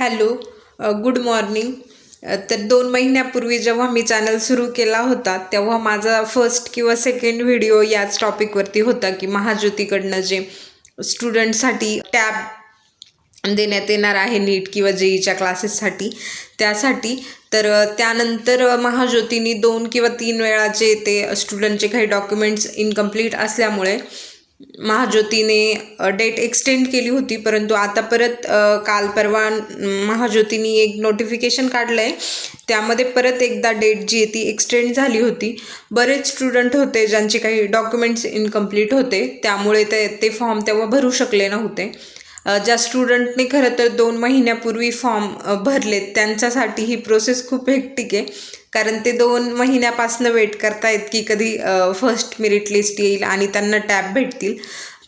Hello good morning. तर दोन महिन्यापूर्वी जेव्हा मी चॅनल सुरू केला होता तेव्हा माझा फर्स्ट किंवा सेकंड व्हिडिओ याच टॉपिकवरती होता की महाज्योतीकडनं जे स्टुडंटसाठी टॅब देण्यात येणार आहे नीट किंवा जेईच्या क्लासेससाठी त्यासाठी. तर त्यानंतर अ, महाज्योतीनी दोन किंवा तीन वेळाचे ते स्टुडंटचे काही डॉक्युमेंट्स इनकम्प्लीट असल्यामुळे महाज्योतीने डेट एक्सटेंड केली होती परंतु आता परत काल परवा न- महाज्योतीने एक नोटिफिकेशन काढलं आहे त्यामध्ये परत एकदा डेट जी आहे ती एक्सटेंड झाली होती. बरेच स्टुडंट होते ज्यांचे काही डॉक्युमेंट्स इनकम्प्लीट होते. त्यामुळे ते ते फॉर्म तेव्हा भरू शकले नव्हते. ज्या स्टुडंटने खरं तर दोन महिन्यापूर्वी फॉर्म भरलेत त्यांच्यासाठी ही प्रोसेस खूप हेक्टिक आहे. कारण ते दोन महिन्यापासून वेट करतायत की कधी फर्स्ट मेरिट लिस्ट येईल आणि त्यांना टॅब भेटतील.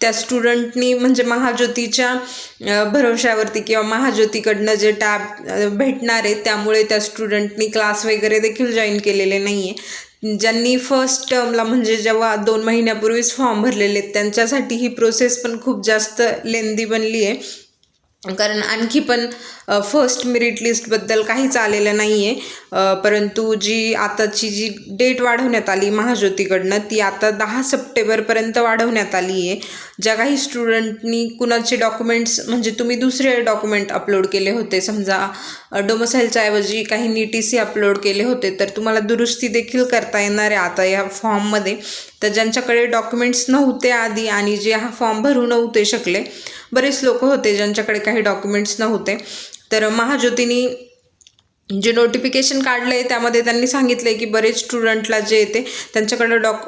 त्या स्टुडंटनी म्हणजे महाज्योतीच्या भरवशावरती भरोश्यावरती किंवा महाज्योतीकडनं जे टॅब भेटणार आहे त्यामुळे त्या स्टुडंटनी क्लास वगैरे देखील जॉईन केलेले नाही आहे ज्यांनी फर्स्ट टर्मला म्हणजे जेव्हा दोन महिन्यापूर्वीच फॉर्म भरलेले आहेत त्यांच्यासाठी ही प्रोसेस पण खूप जास्त लेंदी बनली आहे कारण आणखी पण फर्स्ट मेरिट लिस्टबद्दल काहीच आलेलं नाही आहे परंतु जी आताची जी डेट वाढवण्यात आली महाज्योतीकडनं ती आता दहा सप्टेंबरपर्यंत वाढवण्यात आली आहे ज्या काही स्टुडंटनी कुणाचे डॉक्युमेंट्स म्हणजे तुम्ही दुसरे डॉक्युमेंट अपलोड केले होते. समजा डोमसाईलच्या ऐवजी काही नी टी सी अपलोड केले होते तर तुम्हाला दुरुस्ती देखील करता येणार आहे आता या फॉर्ममध्ये तर ज्यांच्याकडे डॉक्युमेंट्स नव्हते आधी आणि जे हा फॉर्म भरू नव्हते शकले बरेच लोक होते ज्यांच्याकडे काही काही डॉक्युमेंट्स नव्हते. तर महाज्योतीनी जे नोटिफिकेशन काढलं आहे त्यामध्ये त्यांनी सांगितलं आहे की बरेच स्टुडंटला जे येते त्यांच्याकडं डॉक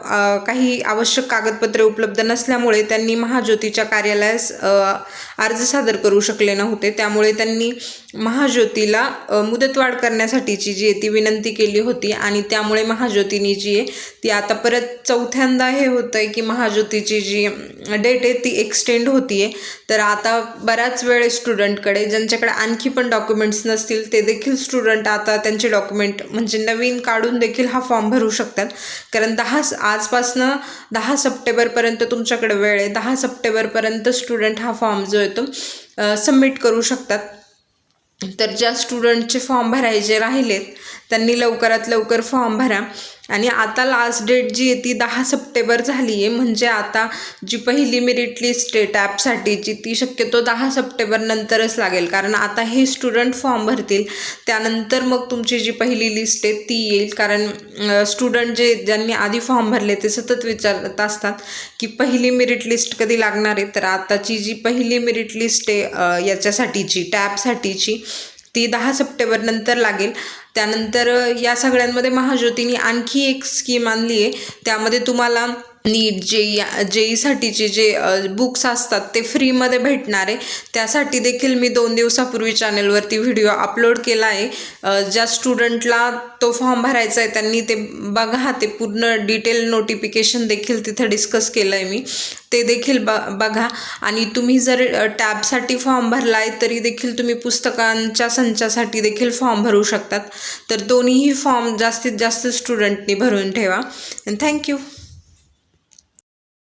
काही आवश्यक कागदपत्रे उपलब्ध नसल्यामुळे त्यांनी महाज्योतीच्या कार्यालयास अर्ज सादर करू शकले नव्हते. त्यामुळे त्यांनी महाज्योतीला मुदतवाढ करण्यासाठीची जी आहे ती विनंती केली होती आणि त्यामुळे महाज्योतीनी जी आहे ती आता परत चौथ्यांदा हे होतं आहे की महाज्योतीची जी डेट आहे ती एक्सटेंड होती आहे तर आता बऱ्याच वेळ स्टुडंटकडे ज्यांच्याकडे आणखी पण डॉक्युमेंट्स नसतील ते देखील स्टुडंट आता त्यांचे डॉक्युमेंट म्हणजे नवीन काढून देखील हा फॉर्म भरू शकतात. कारण दहा आजपासनं दहा सप्टेंबरपर्यंत तुमच्याकडे वेळ आहे. दहा सप्टेंबरपर्यंत स्टुडंट हा फॉर्म जो आहे तो सबमिट करू शकतात. तर ज्या स्टुडंटचे फॉर्म भरायचे राहिलेत त्यांनी लवकरात लवकर फॉर्म भरा. आणि आता लास्ट डेट जी आहे ती दहा सप्टेंबर झाली आहे. म्हणजे आता जी पहिली मेरिट लिस्ट आहे टॅबसाठीची ती शक्यतो दहा सप्टेंबर नंतरच लागेल. कारण आता हे स्टुडंट फॉर्म भरतील. त्यानंतर मग तुमची जी पहिली लिस्ट आहे ती येईल. कारण स्टुडंट जे ज्यांनी आधी फॉर्म भरले ते सतत विचारत असतात की पहिली मेरिट लिस्ट कधी लागणार आहे? तर आताची जी पहिली मेरिट लिस्ट आहे याच्यासाठीची टॅबसाठीची ती दहा सप्टेंबर नंतर लागेल. त्यानंतर या सगळ्यांमध्ये महाज्योतीने आणखी एक स्कीम आणली आहे. त्यामध्ये तुम्हाला नीट जेई जेईसाठीचे जे बुक्स असतात ते फ्रीमध्ये भेटणार आहे. त्यासाठी देखील मी दोन दिवसापूर्वी चॅनलवरती व्हिडिओ अपलोड केला आहे. ज्या स्टुडंटला तो फॉर्म भरायचा आहे त्यांनी ते बघा ते पूर्ण डिटेल नोटिफिकेशन देखील तिथं डिस्कस केलं आहे मी. ते देखील ब बघा. आणि तुम्ही जर टॅबसाठी फॉर्म भरला आहे तरी देखील तुम्ही पुस्तकांच्या संचासाठी देखील फॉर्म भरू शकतात. तर दोन्हीही फॉर्म जास्तीत जास्त स्टुडंटनी भरून ठेवा. थँक्यू